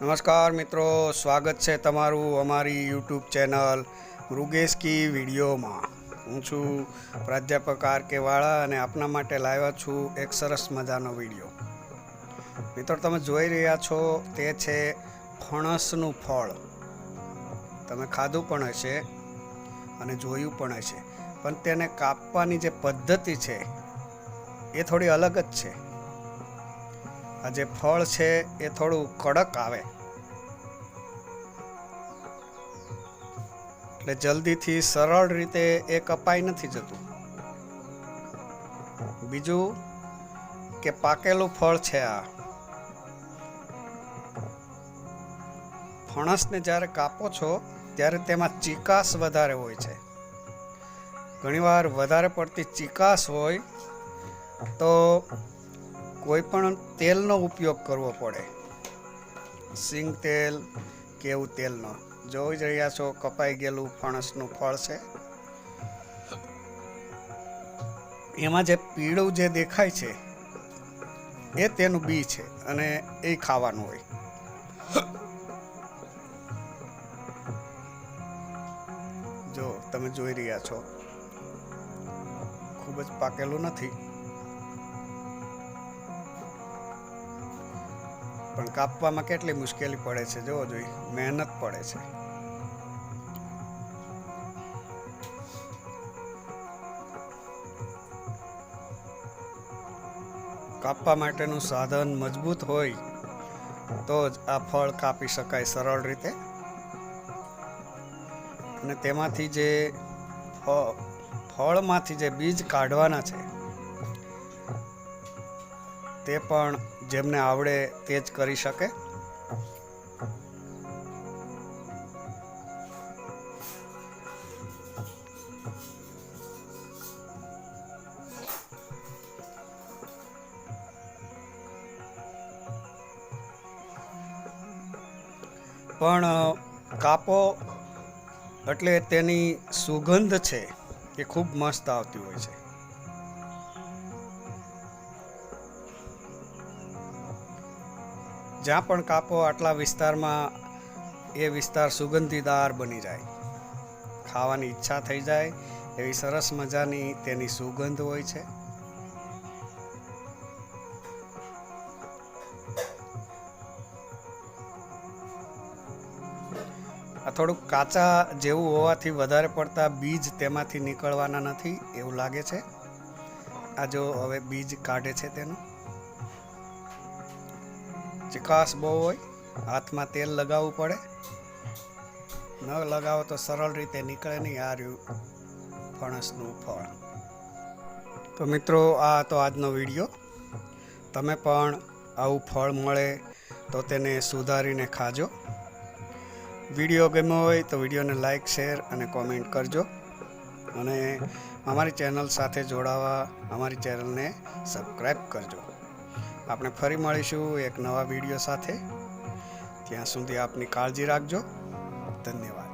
નમસ્કાર મિત્રો, સ્વાગત છે તમારું અમારી યુટ્યુબ ચેનલ મૃગેશ કી વિડીયોમાં. હું છું પ્રાધ્યાપક આર કે વાળા અને આપના માટે લાવ્યા છું એક સરસ મજાનો વીડિયો. મિત્રો, તમે જોઈ રહ્યા છો, તે છે ફણસનું ફળ. તમે ખાધું પણ હશે અને જોયું પણ હશે. પણ તેને કાપવાની જે પદ્ધતિ છે, એ થોડી અલગ જ છે. આ જે ફળ છે એ થોડું કડક આવે. એટલે જલ્દીથી સરળ રીતે એ કપાઈ નથી જતું. બીજું કે પાકેલું ફળ છે આ. ફણસને જ્યારે કાપો છો, ત્યારે તેમાં ચિકાસ વધારે હોય છે. ઘણીવાર વધારે પડતી ચીકાશ હોય તો કોઈ પણ તેલનો ઉપયોગ કરવો પડે. સિંગ તેલ કે એવું તેલનો. જોઈ જ રહ્યા છો, કપાઈ ગયેલું ફણસનું ફળ છે. એમાં જે પીળું જે દેખાય છે, એ તેનું બી છે અને એ ખાવાનું હોય. જો, તમે જોઈ રહ્યા છો. ખૂબ જ પાકેલું નથી. પણ કાપવામાં કેટલી મુશ્કેલી પડે છે, જોવો જોઈએ મહેનત પડે છે. કાપવા માટેનું સાધન મજબૂત હોય તો જ આ ફળ કાપી શકાય સરળ રીતે. અને તેમાંથી જે ફળમાંથી જે બીજ કાઢવાના છે, તે પણ જેમને આવડે તે જ કરી શકે. પણ કાપો એટલે તેની સુગંધ છે એ ખૂબ મસ્ત આવતી હોય છે. જ્યાં પણ કાપો, આટલા વિસ્તારમાં એ વિસ્તાર સુગંધીદાર બની જાય. ખાવાની ઈચ્છા થઈ જાય, એવી સરસ મજાની તેની સુગંધ હોય છે. આ થોડુંક કાચા જેવું હોવાથી વધારે પડતા બીજ તેમાંથી નીકળવાના નથી એવું લાગે છે. આ જો હવે બીજ કાઢે છે તેનું. ચિકાસ બહુ હોય, હાથમાં તેલ લગાવવું પડે. ન લગાવો તો સરળ રીતે નીકળે નહીં આ રહ્યું ફણસનું ફળ. તો મિત્રો, આ હતો આજનો વીડિયો. તમે પણ આવું ફળ મળે તો તેને સુધારીને ખાજો. વીડિયો ગમ્યો હોય તો વિડીયોને લાઈક, શેર અને કોમેન્ટ કરજો. અને અમારી ચેનલ સાથે જોડાવા અમારી ચેનલને સબસ્ક્રાઈબ કરજો. આપણે ફરી મળીશું એક નવા વીડિયો સાથે. ત્યાં સુધી આપની કાળજી રાખજો. ધન્યવાદ.